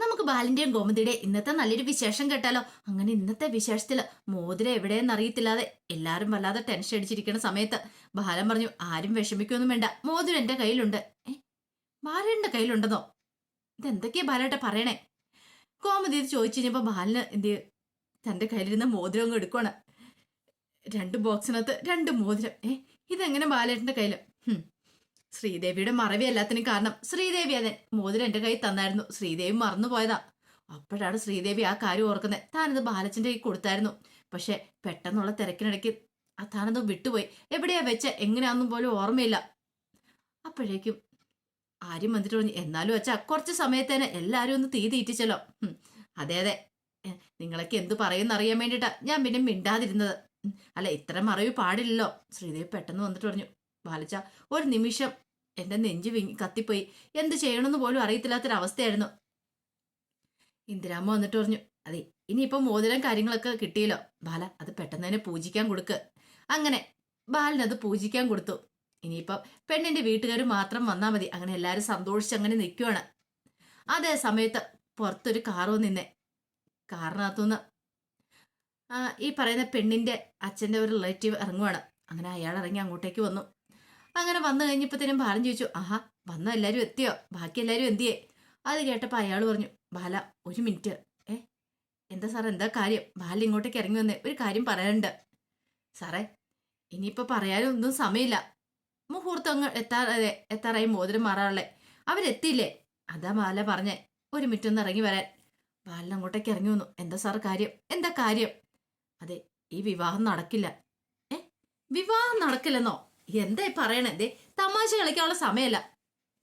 നമുക്ക് ബാലിന്റെയും ഗോമതിയുടെ ഇന്നത്തെ നല്ലൊരു വിശേഷം കേട്ടാലോ? അങ്ങനെ ഇന്നത്തെ വിശേഷത്തിൽ മോതിരം എവിടെയെന്ന് അറിയത്തില്ലാതെ എല്ലാവരും വല്ലാതെ ടെൻഷൻ അടിച്ചിരിക്കുന്ന സമയത്ത് ബാലൻ പറഞ്ഞു ആരും വിഷമിക്കൊന്നും വേണ്ട. മോതിരം എന്റെ കയ്യിലുണ്ട്. ഏ? ബാലന്റെ കയ്യിലുണ്ടെന്നോ? ഇതെന്തൊക്കെയാ ബാലേട്ട പറയണേ? ഗോമതി ഇത് ചോദിച്ചു കഴിഞ്ഞപ്പോ ബാലിന് എന്ത്? തന്റെ കയ്യിലിരുന്ന മോതിരം അങ്ങ് എടുക്കുവാണ്. രണ്ട് ബോക്സിനകത്ത് രണ്ട് മോതിരം. ഏ? ഇതെങ്ങനെ ബാലേട്ടന്റെ കയ്യിൽ? ഹും. ശ്രീദേവിയുടെ മറവി എല്ലാത്തിനും കാരണം. ശ്രീദേവി അതെ മോതിരം എന്റെ കയ്യിൽ തന്നായിരുന്നു. ശ്രീദേവി മറന്നുപോയതാ. അപ്പോഴാണ് ശ്രീദേവി ആ കാര്യം ഓർക്കുന്നത് താനത് ബാലച്ചന്റെ കൈ കൊടുത്തായിരുന്നു. പക്ഷെ പെട്ടെന്നുള്ള തിരക്കിനിടയ്ക്ക് ആ താനത് വിട്ടുപോയി. എവിടെയാ വെച്ച? എങ്ങനെയാന്നും പോലും ഓർമ്മയില്ല. അപ്പോഴേക്കും ആര്യം വന്നിട്ട് പറഞ്ഞു എന്നാലും വെച്ചാ കുറച്ച് സമയത്തേനെ എല്ലാരും ഒന്ന് തീ തീറ്റിച്ചല്ലോ. അതെ അതെ. നിങ്ങളൊക്കെ എന്ത് അറിയാൻ വേണ്ടിട്ടാ ഞാൻ പിന്നെ മിണ്ടാതിരുന്നത്. അല്ല ഇത്ര മറവി പാടില്ലല്ലോ. ശ്രീദേവി പെട്ടെന്ന് വന്നിട്ട് പറഞ്ഞു ബാലച്ച ഒരു നിമിഷം എന്റെ നെഞ്ച് വിങ്ങി കത്തിപ്പോയി. എന്ത് ചെയ്യണമെന്ന് പോലും അറിയത്തില്ലാത്തൊരവസ്ഥയായിരുന്നു. ഇന്ദിരാമ്മ വന്നിട്ട് പറഞ്ഞു അതെ ഇനിയിപ്പോൾ മോതിരം കാര്യങ്ങളൊക്കെ കിട്ടിയല്ലോ. ബാല അത് പെട്ടെന്ന് തന്നെ പൂജിക്കാൻ കൊടുക്ക്. അങ്ങനെ. ബാലനത് പൂജിക്കാൻ കൊടുത്തു. ഇനിയിപ്പം പെണ്ണിന്റെ വീട്ടുകാർ മാത്രം വന്നാൽ മതി. അങ്ങനെ എല്ലാവരും സന്തോഷിച്ച് അങ്ങനെ നിൽക്കുവാണ് അതേ സമയത്ത് പുറത്തൊരു കാറ് നിന്നെ. കാറിനകത്തുനിന്ന്. ഈ പറയുന്ന പെണ്ണിന്റെ അച്ഛന്റെ ഒരു റിലേറ്റീവ് ഇറങ്ങുവാണ്. അങ്ങനെ അയാൾ ഇറങ്ങി അങ്ങോട്ടേക്ക് വന്നു. അങ്ങനെ വന്നു കഴിഞ്ഞപ്പോഴത്തേനും ബാലൻ ചോദിച്ചു ആഹാ വന്ന എല്ലാവരും എത്തിയോ? ബാക്കി എല്ലാവരും എന്തിയേ? അത് കേട്ടപ്പോൾ അയാൾ പറഞ്ഞു ബാല ഒരു മിനിറ്റ്. ഏ എന്താ സാർ എന്താ കാര്യം? ബാല ഇങ്ങോട്ടേക്ക് ഇറങ്ങി വന്നേ ഒരു കാര്യം പറയാനുണ്ട്. സാറേ ഇനിയിപ്പോൾ പറയാനും ഒന്നും സമയമില്ല. മുഹൂർത്തം അങ്ങ് എത്താ എത്താറായി മോതിരം മാറാറുള്ളേ അവരെത്തിയില്ലേ? അതാ ബാല പറഞ്ഞേ ഒരു മിനിറ്റ് ഒന്ന് ഇറങ്ങി വരാൻ. ബാലൻ അങ്ങോട്ടേക്ക് ഇറങ്ങി വന്നു. എന്താ സാർ കാര്യം? എന്താ കാര്യം? അതെ ഈ വിവാഹം നടക്കില്ല. ഏ വിവാഹം നടക്കില്ലെന്നോ? എന്താ ഈ പറയണേ? ദേ തമാശ കളിക്കാനുള്ള സമയമല്ല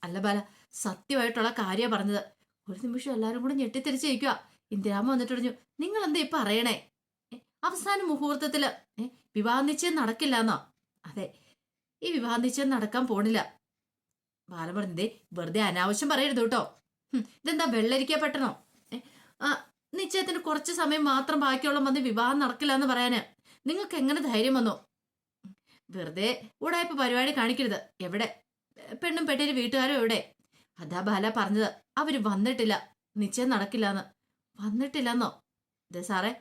അല്ല ബാല സത്യമായിട്ടുള്ള കാര്യമാണ് പറഞ്ഞത്. ഒരു നിമിഷം എല്ലാരും കൂടെ ഞെട്ടിത്തിരിച്ചിരിക്കുക ഇന്ദിരാമ വന്നിട്ട് പറഞ്ഞു നിങ്ങൾ എന്താ ഈ പറയണേ? അവസാന മുഹൂർത്തത്തിൽ വിവാഹ നിശ്ചയം നടക്കില്ല എന്നോ അതെ ഈ വിവാഹ നിശ്ചയം നടക്കാൻ പോണില്ല. ബാല പറഞ്ഞതേ വെറുതെ അനാവശ്യം പറയരുത് കേട്ടോ. ഇതെന്താ വെള്ളരിക്ക പെട്ടണോ? ആ നിശ്ചയത്തിന് കുറച്ച് സമയം മാത്രം ബാക്കിയുള്ള വന്ന് വിവാഹം നടക്കില്ല എന്ന് പറയാന്. നിങ്ങൾക്ക് എങ്ങനെ ധൈര്യം വന്നു? വെറുതെ ഉടായ്പ പരിപാടി കാണിക്കരുത്. എവിടെ? പെണ്ണും പെട്ടിന് വീട്ടുകാരും എവിടെ? അതാ ബാല പറഞ്ഞത്. അവർ വന്നിട്ടില്ല. നിശ്ചയം നടക്കില്ലെന്ന്. വന്നിട്ടില്ലെന്നോ? അതെ സാറേ.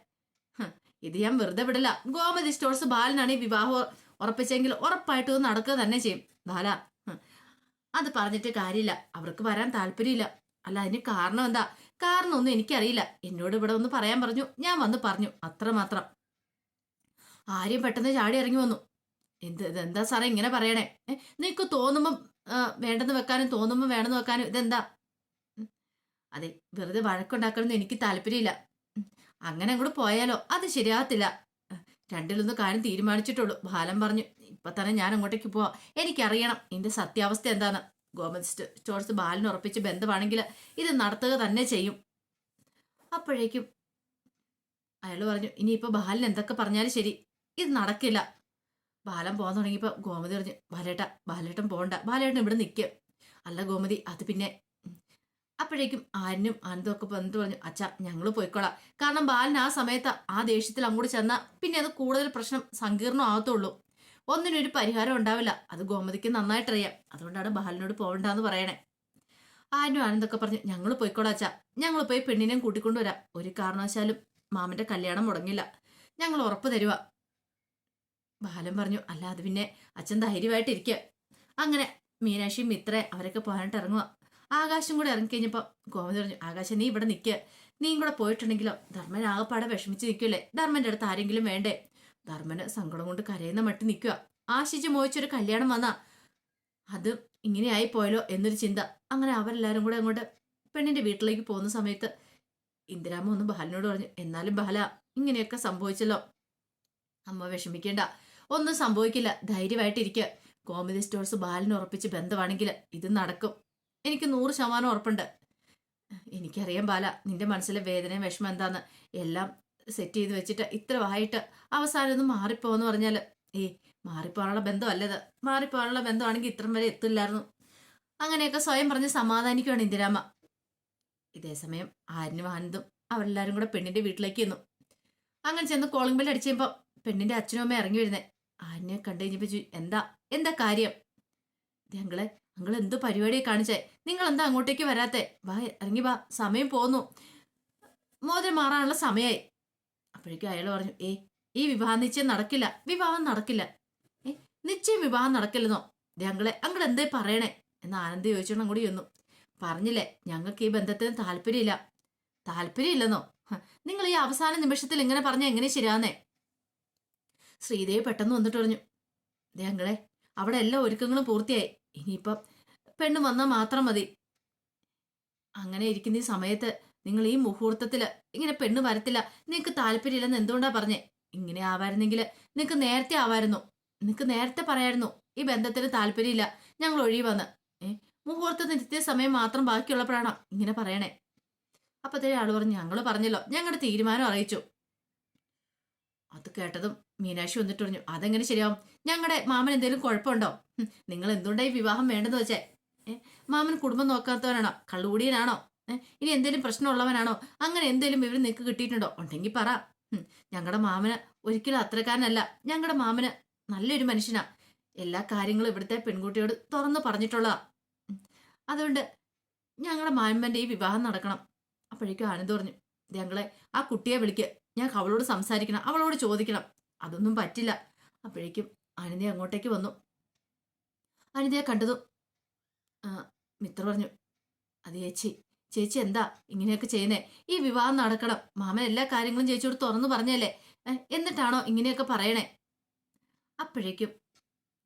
ഇത് ഞാൻ വെറുതെ വിടില്ല ഗോമതി സ്റ്റോഴ്സ് ബാലനാണ് ഈ വിവാഹം ഉറപ്പിച്ചെങ്കിൽ ഉറപ്പായിട്ടും നടക്കുക തന്നെ ചെയ്യും. ബാല അത് പറഞ്ഞിട്ട് കാര്യമില്ല. അവർക്ക് വരാൻ താല്പര്യമില്ല. അല്ല അതിന് കാരണം എന്താ? കാരണമൊന്നും എനിക്കറിയില്ല. എന്നോട് ഇവിടെ ഒന്ന് പറയാൻ പറഞ്ഞു. ഞാൻ വന്ന് പറഞ്ഞു. അത്രമാത്രം. ആര്യം പെട്ടെന്ന് ചാടി ഇറങ്ങി വന്നു. എന്ത് ഇതെന്താ സാറേ ഇങ്ങനെ പറയണേ? നിനക്ക് തോന്നുമ്പം വേണ്ടെന്ന് വെക്കാനും തോന്നുമ്പം വേണമെന്ന് വെക്കാനും ഇതെന്താ? അതെ വെറുതെ വഴക്കുണ്ടാക്കണമെന്ന് എനിക്ക് താല്പര്യമില്ല. അങ്ങനെ അങ്ങോട്ട് പോയാലോ? അത് ശരിയാകത്തില്ല. രണ്ടിലൊന്നും കാര്യം തീരുമാനിച്ചിട്ടുള്ളൂ. ബാലൻ പറഞ്ഞു ഇപ്പൊ തന്നെ ഞാൻ അങ്ങോട്ടേക്ക് പോവാം. എനിക്കറിയണം ഇതിന്റെ സത്യാവസ്ഥ എന്താണ് ഗവൺമെന്റ് സ്റ്റോ- സ്റ്റോഴ്സ് ബാലിന് ഉറപ്പിച്ച് ബന്ധമാണെങ്കിൽ ഇത് നടത്തുക തന്നെ ചെയ്യും. അപ്പോഴേക്കും അയാൾ പറഞ്ഞു ഇനിയിപ്പോൾ ബാലിന് എന്തൊക്കെ പറഞ്ഞാലും ശരി ഇത് നടക്കില്ല. ബാലൻ പോകാൻ തുടങ്ങിയപ്പോൾ ഗോമതി പറഞ്ഞു ബാലേട്ട ബാലേട്ടൻ പോകണ്ട ബാലേട്ടൻ ഇവിടെ നിൽക്കുക അല്ല ഗോമതി അത് പിന്നെ അപ്പോഴേക്കും ആരിനും ആനന്ദം ഒക്കെ വന്നിട്ട് പറഞ്ഞു അച്ഛ ഞങ്ങൾ പോയിക്കോളാം. കാരണം ബാലൻ ആ സമയത്ത് ആ ദേഷ്യത്തിൽ അങ്ങോട്ട് ചെന്നാൽ പിന്നെ അത് കൂടുതൽ പ്രശ്നം സങ്കീർണമാകത്തുള്ളൂ ഒന്നിനൊരു പരിഹാരം ഉണ്ടാവില്ല. അത് ഗോമതിക്ക് നന്നായിട്ടറിയാം അതുകൊണ്ടാണ് ബാലനോട് പോകണ്ടെന്ന് പറയണേ. ആനും ആനന്ദൊക്കെ പറഞ്ഞു ഞങ്ങൾ പോയിക്കോളാം അച്ഛ. ഞങ്ങൾ പോയി പെണ്ണിനെയും കൂട്ടിക്കൊണ്ടുവരാം ഒരു കാരണവശാലും മാമന്റെ കല്യാണം മുടങ്ങില്ല. ഞങ്ങൾ ഉറപ്പ് തരുക ബാലൻ പറഞ്ഞു അല്ല അത് പിന്നെ അച്ഛൻ ധൈര്യമായിട്ടിരിക്കുക അങ്ങനെ മീനാക്ഷിയും മിത്ര അവരൊക്കെ പോകാനായിട്ട് ഇറങ്ങുക ആകാശം കൂടെ ഇറങ്ങിക്കഴിഞ്ഞപ്പോൾ ഗോമതി പറഞ്ഞു ആകാശം നീ ഇവിടെ നിൽക്കുക നീയും കൂടെ പോയിട്ടുണ്ടെങ്കിലോ ധർമ്മൻ ആകെപ്പാടെ വിഷമിച്ച് നിൽക്കില്ലേ? ധർമ്മന്റെ അടുത്ത് ആരെങ്കിലും വേണ്ടേ? ധർമ്മന് സങ്കടം കൊണ്ട് കരയുന്ന മട്ടി നിൽക്കുക ആശിച്ച് മോഹിച്ചൊരു കല്യാണം വന്നാ അത് ഇങ്ങനെയായി പോയല്ലോ എന്നൊരു ചിന്ത. അങ്ങനെ അവരെല്ലാവരും കൂടെ അങ്ങോട്ട് പെണ്ണിന്റെ വീട്ടിലേക്ക് പോകുന്ന സമയത്ത് ഇന്ദിരാമ്മ ഒന്ന് ബാലനോട് പറഞ്ഞു എന്നാലും ബാല ഇങ്ങനെയൊക്കെ സംഭവിച്ചല്ലോ. അമ്മ വിഷമിക്കേണ്ട. ഒന്നും സംഭവിക്കില്ല. ധൈര്യമായിട്ടിരിക്കുക കോമഡി സ്റ്റോഴ്സ് ബാലിന് ഉറപ്പിച്ച് ബന്ധമാണെങ്കിൽ ഇത് നടക്കും. എനിക്ക് നൂറ് ശതമാനം ഉറപ്പുണ്ട്. എനിക്കറിയാം ബാല നിന്റെ മനസ്സിലെ വേദനയും വിഷമം എന്താന്ന്. എല്ലാം സെറ്റ് ചെയ്ത് വെച്ചിട്ട് ഇത്ര വായിട്ട് അവസാനം ഒന്ന് മാറിപ്പോന്ന് പറഞ്ഞാൽ ഏയ് മാറിപ്പോകാനുള്ള ബന്ധമല്ലത്. മാറിപ്പോകാനുള്ള ബന്ധമാണെങ്കിൽ ഇത്രയും വരെ എത്തില്ലായിരുന്നു. അങ്ങനെയൊക്കെ സ്വയം പറഞ്ഞ് സമാധാനിക്കുകയാണ് ഇന്ദിരാമ്മ. ഇതേസമയം ആരിനും ആനന്ദും അവരെല്ലാരും കൂടെ പെണ്ണിന്റെ വീട്ടിലേക്ക് ചെന്നു. അങ്ങനെ ചെന്ന് കോളിംഗ് ബെൽ അടിച്ചപ്പോൾ പെണ്ണിന്റെ അച്ഛനും അമ്മയും ഇറങ്ങി വരുന്നേ. ആരിനെ കണ്ടു കഴിഞ്ഞപ്പോ എന്താ? എന്താ കാര്യം? ഞങ്ങളെ നിങ്ങൾ എന്ത് പരിപാടിയെ കാണിച്ചേ? നിങ്ങൾ എന്താ അങ്ങോട്ടേക്ക് വരാത്തെ? വാ ഇറങ്ങി വാ. സമയം പോന്നു. മോതിരം മാറാനുള്ള സമയമായി അപ്പോഴേക്കും അയാൾ പറഞ്ഞു ഏ ഈ വിവാഹം നിശ്ചയം നടക്കില്ല. വിവാഹം നടക്കില്ല. ഏ നിശ്ചയം വിവാഹം നടക്കില്ലെന്നോ? ഞങ്ങളെ അങ്ങോട്ട് എന്തേ പറയണേ? എന്ന് ആനന്ദ് ചോദിച്ചോണം കൂടി ചെന്നു. പറഞ്ഞില്ലേ ഞങ്ങൾക്ക് ഈ ബന്ധത്തിന് താല്പര്യമില്ല. താല്പര്യമില്ലെന്നോ? നിങ്ങൾ ഈ അവസാന നിമിഷത്തിൽ ഇങ്ങനെ പറഞ്ഞാൽ എങ്ങനെ ശരിയാന്നേ ശ്രീദേവി പെട്ടെന്ന് വന്നിട്ട് പറഞ്ഞു ഞങ്ങളെ അവിടെ എല്ലാ ഒരുക്കങ്ങളും പൂർത്തിയായി. ഇനിയിപ്പം പെണ്ണ് വന്നാൽ മാത്രം മതി. അങ്ങനെ ഇരിക്കുന്ന ഈ സമയത്ത് നിങ്ങൾ ഈ മുഹൂർത്തത്തിൽ ഇങ്ങനെ പെണ്ണ് വരത്തില്ല. നിങ്ങൾക്ക് താല്പര്യമില്ലെന്ന് എന്തുകൊണ്ടാ പറഞ്ഞേ? ഇങ്ങനെ ആവായിരുന്നെങ്കിൽ നിങ്ങൾക്ക് നേരത്തെ ആവായിരുന്നു. നിങ്ങൾക്ക് നേരത്തെ പറയായിരുന്നു ഈ ബന്ധത്തിന് താല്പര്യമില്ല. ഞങ്ങൾ ഒഴി വന്ന് ഏ മുഹൂർത്തത്തിന് നിത്യ സമയം മാത്രം ബാക്കിയുള്ളപ്പോഴാണോ ഇങ്ങനെ പറയണേ? അപ്പത്തേ ആൾ പറഞ്ഞു ഞങ്ങൾ പറഞ്ഞല്ലോ ഞങ്ങളുടെ തീരുമാനം അറിയിച്ചു. അത് കേട്ടതും മീനാക്ഷി വന്നിട്ട് പറഞ്ഞു അതെങ്ങനെ ശരിയാവും? ഞങ്ങളുടെ മാമൻ എന്തെങ്കിലും കുഴപ്പമുണ്ടോ നിങ്ങൾ എന്തുകൊണ്ടായി വിവാഹം വേണ്ടെന്ന് വെച്ചേ? മാമൻ കുടുംബം നോക്കാത്തവനാണോ? കള്ളുകൂടിയനാണോ? ഇനി എന്തെങ്കിലും പ്രശ്നമുള്ളവനാണോ? അങ്ങനെ എന്തെങ്കിലും വിവരം നിങ്ങൾക്ക് കിട്ടിയിട്ടുണ്ടോ? ഉണ്ടെങ്കിൽ പറ. ഞങ്ങളുടെ മാമന് ഒരിക്കലും അത്രക്കാരനല്ല. ഞങ്ങളുടെ മാമന് നല്ലൊരു മനുഷ്യനാ. എല്ലാ കാര്യങ്ങളും ഇവിടുത്തെ പെൺകുട്ടിയോട് തുറന്നു പറഞ്ഞിട്ടുള്ളതാ. അതുകൊണ്ട് ഞങ്ങളുടെ മാമന്റെ ഈ വിവാഹം നടക്കണം. അപ്പോഴേക്കും ആനന്ദ് പറഞ്ഞു ഞങ്ങളെ ആ കുട്ടിയെ വിളിക്ക്. ഞാൻ അവളോട് സംസാരിക്കണം അവളോട് ചോദിക്കണം. അതൊന്നും പറ്റില്ല. അപ്പോഴേക്കും അനിത അങ്ങോട്ടേക്ക് വന്നു. അനിതയെ കണ്ടതും മിത്ര പറഞ്ഞു അത് ചേച്ചി. ചേച്ചി എന്താ ഇങ്ങനെയൊക്കെ ചെയ്യുന്നേ? ഈ വിവാഹം നടക്കണം. മാമൻ എല്ലാ കാര്യങ്ങളും ചേച്ചിയോട് തുറന്നു പറഞ്ഞല്ലേ? എന്നിട്ടാണോ ഇങ്ങനെയൊക്കെ പറയണേ? അപ്പോഴേക്കും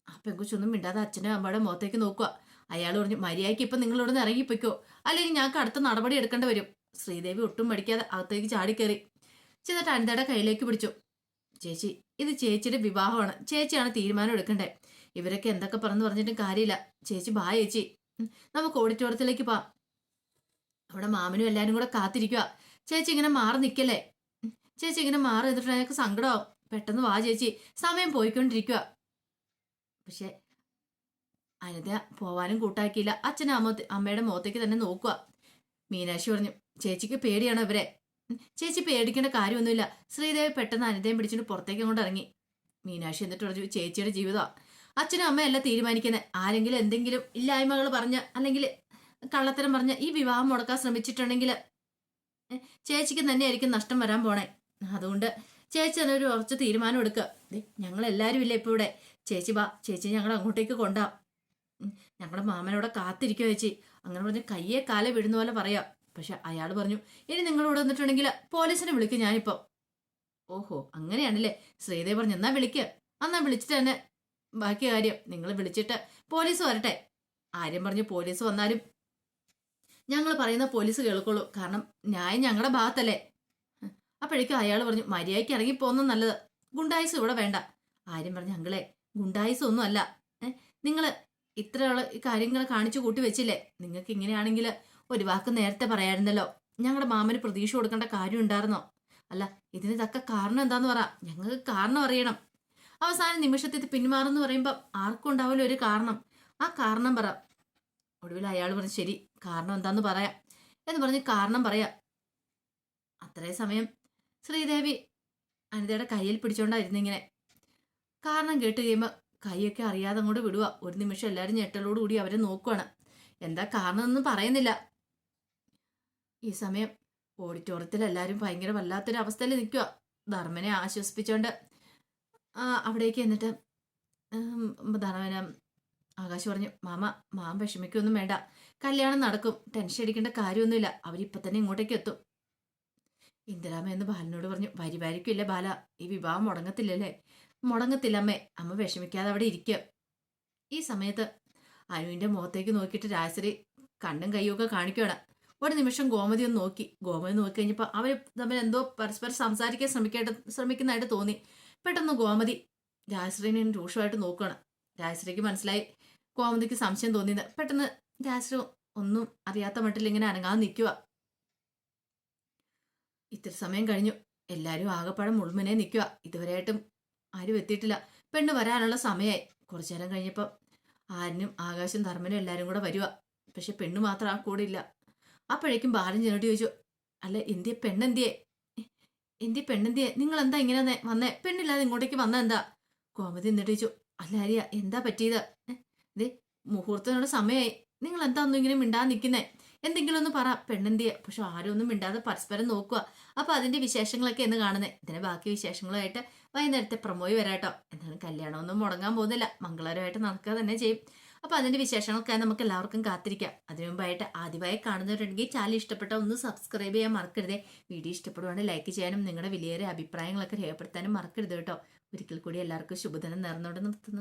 ആ പെങ്കുച്ചൊന്നും മിണ്ടാതെ അച്ഛനും അമ്മയുടെ മുഖത്തേക്ക് നോക്കുക. അയാൾ പറഞ്ഞു മര്യാദയ്ക്ക് ഇപ്പം നിങ്ങളിവിടെ നിന്ന് ഇറങ്ങിപ്പോയിക്കോ. അല്ലെങ്കിൽ ഞങ്ങൾക്ക് അടുത്ത നടപടി എടുക്കേണ്ടി വരും. ശ്രീദേവി ഒട്ടും പഠിക്കാതെ അകത്തേക്ക് ചാടിക്കയറി ചെന്നിട്ട് അനിതയുടെ കയ്യിലേക്ക് പിടിച്ചു. ചേച്ചി ഇത് ചേച്ചിയുടെ വിവാഹമാണ്. ചേച്ചിയാണ് തീരുമാനം എടുക്കണ്ടേ? ഇവരൊക്കെ എന്തൊക്കെ പറഞ്ഞു പറഞ്ഞിട്ടും കാര്യമില്ല. ചേച്ചി ബാ ചേച്ചി. നമുക്ക് ഓഡിറ്റോറിയത്തിലേക്ക് പോവാം. അവിടെ മാമനും എല്ലാവരും കൂടെ കാത്തിരിക്കുക ചേച്ചി ഇങ്ങനെ മാറി നിൽക്കല്ലേ? ചേച്ചി ഇങ്ങനെ മാറി നിന്നിട്ട് ഞങ്ങൾക്ക് സങ്കടമാവും പെട്ടെന്ന് വാ ചേച്ചി. സമയം പോയിക്കൊണ്ടിരിക്കുക പക്ഷെ അനിത പോവാനും കൂട്ടാക്കിയില്ല. അച്ഛനും അമ്മ അമ്മയുടെ മുഖത്തേക്ക് തന്നെ നോക്കുക മീനാക്ഷി പറഞ്ഞു ചേച്ചിക്ക് പേടിയാണോ ഇവരെ? ചേച്ചി പേടിക്കേണ്ട കാര്യമൊന്നുമില്ല. ശ്രീദേവി പെട്ടെന്ന് അനിതയും പിടിച്ചിട്ട് പുറത്തേക്ക് കൊണ്ട് ഇറങ്ങി. മീനാക്ഷി എന്നിട്ട് പറഞ്ഞു ചേച്ചിയുടെ ജീവിതമാണ് അച്ഛനും അമ്മയല്ല തീരുമാനിക്കുന്നത് ആരെങ്കിലും എന്തെങ്കിലും ഇല്ലായ്മകൾ പറഞ്ഞ് അല്ലെങ്കിൽ കള്ളത്തരം പറഞ്ഞ് ഈ വിവാഹം മുടക്കാൻ ശ്രമിച്ചിട്ടുണ്ടെങ്കിൽ ചേച്ചിക്ക് തന്നെയായിരിക്കും നഷ്ടം വരാൻ പോണേ. അതുകൊണ്ട് ചേച്ചി തന്നെ ഒരു ഉറച്ച തീരുമാനം എടുക്കുക ഞങ്ങൾ എല്ലാവരും ഇല്ല ഇപ്പോൾ ഇവിടെ? ചേച്ചി ബാ ചേച്ചി ഞങ്ങൾ അങ്ങോട്ടേക്ക് കൊണ്ടാ. ഞങ്ങളുടെ മാമനോടെ കാത്തിരിക്കുക ചേച്ചി. അങ്ങനെ പറഞ്ഞ് കയ്യെ കാലെ വിടുന്ന പോലെ പറയാം. പക്ഷെ അയാൾ പറഞ്ഞു ഇനി നിങ്ങളിവിടെ വന്നിട്ടുണ്ടെങ്കിൽ പോലീസിനെ വിളിക്കും ഞാനിപ്പം. ഓഹോ അങ്ങനെയാണല്ലേ? ശ്രീദേവ് പറഞ്ഞു എന്നാ വിളിക്ക്. എന്നാ വിളിച്ചിട്ട് തന്നെ ബാക്കി കാര്യം നിങ്ങൾ വിളിച്ചിട്ട് പോലീസ് വരട്ടെ. ആര്യം പറഞ്ഞു പോലീസ് വന്നാലും ഞങ്ങൾ പറയുന്ന പോലീസ് കേൾക്കുള്ളൂ. കാരണം ന്യായം ഞങ്ങളുടെ ഭാഗത്തല്ലേ. അപ്പോഴേക്കും അയാൾ പറഞ്ഞു മര്യാദയ്ക്ക് ഇറങ്ങി പോകുന്നത് നല്ലത്. ഗുണ്ടായുസ് ഇവിടെ വേണ്ട. ആര്യം പറഞ്ഞു ഞങ്ങളെ ഗുണ്ടായുസ് ഒന്നും അല്ല. നിങ്ങൾ ഇത്രയുള്ള കാര്യങ്ങൾ കാണിച്ചു കൂട്ടി വെച്ചില്ലേ? നിങ്ങൾക്ക് ഇങ്ങനെയാണെങ്കിൽ ഒരു വാക്ക് നേരത്തെ പറയായിരുന്നല്ലോ. ഞങ്ങളുടെ മാമന് പ്രതീക്ഷ കൊടുക്കേണ്ട കാര്യം ഉണ്ടായിരുന്നോ? അല്ല ഇതിന് തക്ക കാരണം എന്താന്ന് പറ. ഞങ്ങൾക്ക് കാരണം അറിയണം. അവസാന നിമിഷത്തിൽ ഇത് പിന്മാറെന്ന് പറയുമ്പോൾ ആർക്കും ഉണ്ടാവില്ല ഒരു കാരണം. ആ കാരണം പറ. ഒടുവിൽ അയാൾ പറഞ്ഞു ശരി കാരണം എന്താന്ന് പറയാം. എന്ന് പറഞ്ഞ് കാരണം പറയാം. അത്രേ സമയം ശ്രീദേവി അനിതയുടെ കയ്യിൽ പിടിച്ചോണ്ടായിരുന്നു കാരണം കേട്ട് കഴിയുമ്പോൾ കൈയൊക്കെ അറിയാതെ അങ്ങോട്ട് വിടുക ഒരു നിമിഷം എല്ലാവരും ഞെട്ടലോടുകൂടി അവരെ നോക്കുവാണ്. എന്താ കാരണം ഒന്നും പറയുന്നില്ല. ഈ സമയം ഓഡിറ്റോറിയത്തിൽ എല്ലാവരും ഭയങ്കര വല്ലാത്തൊരു അവസ്ഥയിൽ നിൽക്കുക ധർമ്മനെ ആശ്വസിപ്പിച്ചോണ്ട് ആ അവിടേക്ക് എന്നിട്ട് ധർമ്മന ആകാശ് പറഞ്ഞു മാമ മാം വിഷമിക്കൊന്നും വേണ്ട. കല്യാണം നടക്കും. ടെൻഷൻ അടിക്കേണ്ട കാര്യമൊന്നുമില്ല. അവരിപ്പൊ തന്നെ ഇങ്ങോട്ടേക്ക് എത്തും. ഇന്ദിരാമ എന്ന് ബാലനോട് പറഞ്ഞു വരി വരിക്കില്ലേ ബാല. ഈ വിവാഹം മുടങ്ങത്തില്ലല്ലേ? മുടങ്ങത്തില്ല അമ്മേ അമ്മ വിഷമിക്കാതെ അവിടെ ഇരിക്കുക ഈ സമയത്ത് അനുവിന്റെ മുഖത്തേക്ക് നോക്കിയിട്ട് രാജശ്രീ കണ്ണും കൈയൊക്കെ കാണിക്കുകയാണ് ഒരു നിമിഷം ഗോമതി ഒന്ന് നോക്കി. ഗോമതി നോക്കി കഴിഞ്ഞപ്പോൾ അവർ തമ്മിൽ എന്തോ പരസ്പരം സംസാരിക്കാൻ ശ്രമിക്കേണ്ട ശ്രമിക്കുന്നതായിട്ട് തോന്നി. പെട്ടെന്ന് ഗോമതി രാജശ്രീനെ രൂക്ഷമായിട്ട് നോക്കുകയാണ് രാജശ്രീക്ക് മനസ്സിലായി ഗോമതിക്ക് സംശയം തോന്നിയത്. പെട്ടെന്ന് രാജശ്രീ ഒന്നും അറിയാത്ത മട്ടിൽ ഇങ്ങനെ അനങ്ങാതെ നിൽക്കുക ഇത്ര സമയം കഴിഞ്ഞു. എല്ലാവരും ആകെപ്പാടം മുഴുമനെ നിൽക്കുക ഇതുവരെയായിട്ടും ആരും എത്തിയിട്ടില്ല. പെണ്ണ് വരാനുള്ള സമയമായി കുറച്ചു നേരം കഴിഞ്ഞപ്പം ആരിനും ആകാശം ധർമ്മനും എല്ലാവരും കൂടെ വരിക പക്ഷെ പെണ്ണ് മാത്രം ആ കൂടെ ഇല്ല. അപ്പോഴേക്കും ബാലൻ ചെന്നോട്ട് ചോദിച്ചു അല്ല എന്തിയെ പെണ്ണെന്തിയെ? എന്തിയെ പെണ്ണെന്തിയെ? നിങ്ങൾ എന്താ ഇങ്ങനെ വന്നേ പെണ്ണില്ലാതെ ഇങ്ങോട്ടേക്ക് വന്ന എന്താ കോമതി എന്നിട്ട് ചോദിച്ചു അല്ല ആര്യ എന്താ പറ്റിയത്? ദേ മുഹൂർത്തത്തിനോട് സമയമായി നിങ്ങൾ എന്താ ഒന്നും ഇങ്ങനെ മിണ്ടാതെ നിൽക്കുന്നേ? എന്തെങ്കിലും ഒന്ന് പറ പെണ്ണെന്തിയെ? പക്ഷെ ആരും ഒന്നും മിണ്ടാതെ പരസ്പരം നോക്കുക. അപ്പൊ അതിന്റെ വിശേഷങ്ങളൊക്കെ എന്ന് കാണുന്നത് ഇതിന്റെ ബാക്കി വിശേഷങ്ങളുമായിട്ട് വൈകുന്നേരത്തെ പ്രമോയി വരാട്ടോ. എന്നാലും കല്യാണമൊന്നും മുടങ്ങാൻ പോകുന്നില്ല. മംഗളകരമായിട്ട് നടക്കുക തന്നെ ചെയ്യും. അപ്പൊ അതിന്റെ വിശേഷങ്ങളൊക്കെ നമുക്ക് എല്ലാവർക്കും കാത്തിരിക്കാം. അതിനു മുമ്പായിട്ട് ആദ്യമായി കാണുന്നവരുണ്ടെങ്കിൽ ചാനൽ ഇഷ്ടപ്പെട്ട ഒന്ന് സബ്സ്ക്രൈബ് ചെയ്യാൻ മറക്കരുതേ. വീഡിയോ ഇഷ്ടപ്പെടുവാണെങ്കിൽ ലൈക്ക് ചെയ്യാനും നിങ്ങളുടെ വലിയ അഭിപ്രായങ്ങളൊക്കെ രേഖപ്പെടുത്താനും മറക്കരുത് കേട്ടോ. ഒരിക്കൽ കൂടി എല്ലാവർക്കും ശുഭദിനം നേർന്നോടെ നിർത്തുന്നു.